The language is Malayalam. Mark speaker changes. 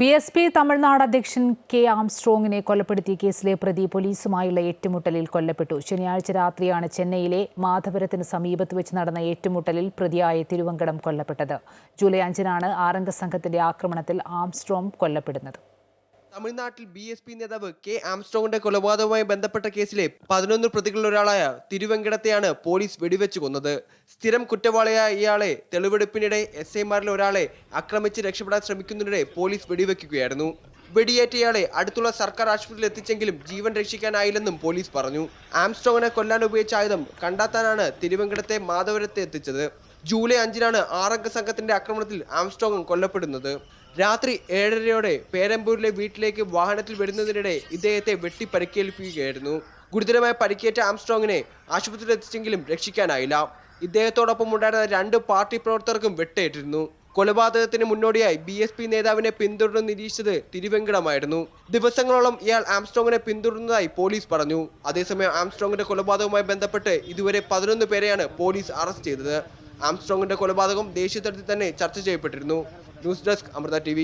Speaker 1: ബി എസ് പി തമിഴ്നാട് അധ്യക്ഷൻ കെ ആംസ്ട്രോങ്ങിനെ കൊലപ്പെടുത്തിയ കേസിലെ പ്രതി പോലീസുമായുള്ള ഏറ്റുമുട്ടലിൽ കൊല്ലപ്പെട്ടു. ശനിയാഴ്ച രാത്രിയാണ് ചെന്നൈയിലെ മാധവരത്തിന് സമീപത്ത് വെച്ച് നടന്ന ഏറ്റുമുട്ടലിൽ പ്രതിയായ തിരുവങ്കടം കൊല്ലപ്പെട്ടത്. ജൂലൈ അഞ്ചിനാണ് ആറംഗ സംഘത്തിന്റെ ആക്രമണത്തിൽ ആംസ്ട്രോങ് കൊല്ലപ്പെടുന്നത്.
Speaker 2: തമിഴ്നാട്ടിൽ ബി എസ് പി നേതാവ് കെ ആംസ്ട്രോങ്ങിന്റെ കൊലപാതകവുമായി ബന്ധപ്പെട്ട കേസിലെ പതിനൊന്ന് പ്രതികളിൽ ഒരാളായ തിരുവെങ്കിടത്തെയാണ് പോലീസ് വെടിവെച്ച് കൊന്നത്. സ്ഥിരം കുറ്റവാളിയായ ഇയാളെ തെളിവെടുപ്പിനിടെ എസ് ഐമാരിൽ ഒരാളെ ആക്രമിച്ച് രക്ഷപ്പെടാൻ ശ്രമിക്കുന്നതിനിടെ പോലീസ് വെടിവെക്കുകയായിരുന്നു. വെടിയേറ്റ ഇയാളെ അടുത്തുള്ള സർക്കാർ ആശുപത്രിയിൽ എത്തിച്ചെങ്കിലും ജീവൻ രക്ഷിക്കാനായില്ലെന്നും പോലീസ് പറഞ്ഞു. ആംസ്ട്രോങ്ങിനെ കൊല്ലാൻ ഉപയോഗിച്ച ആയുധം കണ്ടെത്താനാണ് തിരുവെങ്കിടത്തെ മാധവരത്തെ എത്തിച്ചത്. ജൂലൈ അഞ്ചിനാണ് ആറംഗ സംഘത്തിന്റെ ആക്രമണത്തിൽ ആംസ്ട്രോങ്ങും കൊല്ലപ്പെടുന്നത്. രാത്രി ഏഴരയോടെ പേരമ്പൂരിലെ വീട്ടിലേക്ക് വാഹനത്തിൽ വരുന്നതിനിടെ ഇദ്ദേഹത്തെ വെട്ടി പരിക്കേൽപ്പിക്കുകയായിരുന്നു ഗുരുതരമായി പരിക്കേറ്റ ആംസ്ട്രോങ്ങിനെ ആശുപത്രിയിൽ എത്തിച്ചെങ്കിലും രക്ഷിക്കാനായില്ല. ഇദ്ദേഹത്തോടൊപ്പം ഉണ്ടായിരുന്ന രണ്ട് പാർട്ടി പ്രവർത്തകർക്കും വെട്ടേറ്റിരുന്നു. കൊലപാതകത്തിന് മുന്നോടിയായി ബി എസ് പി നേതാവിനെ പിന്തുടർന്ന് നിരീക്ഷിച്ചത് തിരുവെങ്കിടമായിരുന്നു. ദിവസങ്ങളോളം ഇയാൾ ആംസ്ട്രോങ്ങിനെ പിന്തുടർന്നതായി പോലീസ് പറഞ്ഞു. അതേസമയം ആംസ്ട്രോങ്ങിന്റെ കൊലപാതകവുമായി ബന്ധപ്പെട്ട് ഇതുവരെ പതിനൊന്ന് പേരെയാണ് പോലീസ് അറസ്റ്റ് ചെയ്തത്. ആംസ്ട്രോങ്ങിന്റെ കൊലപാതകം ദേശീയ തലത്തിൽ തന്നെ ചർച്ച ചെയ്യപ്പെട്ടിരുന്നു. News desk Amrita T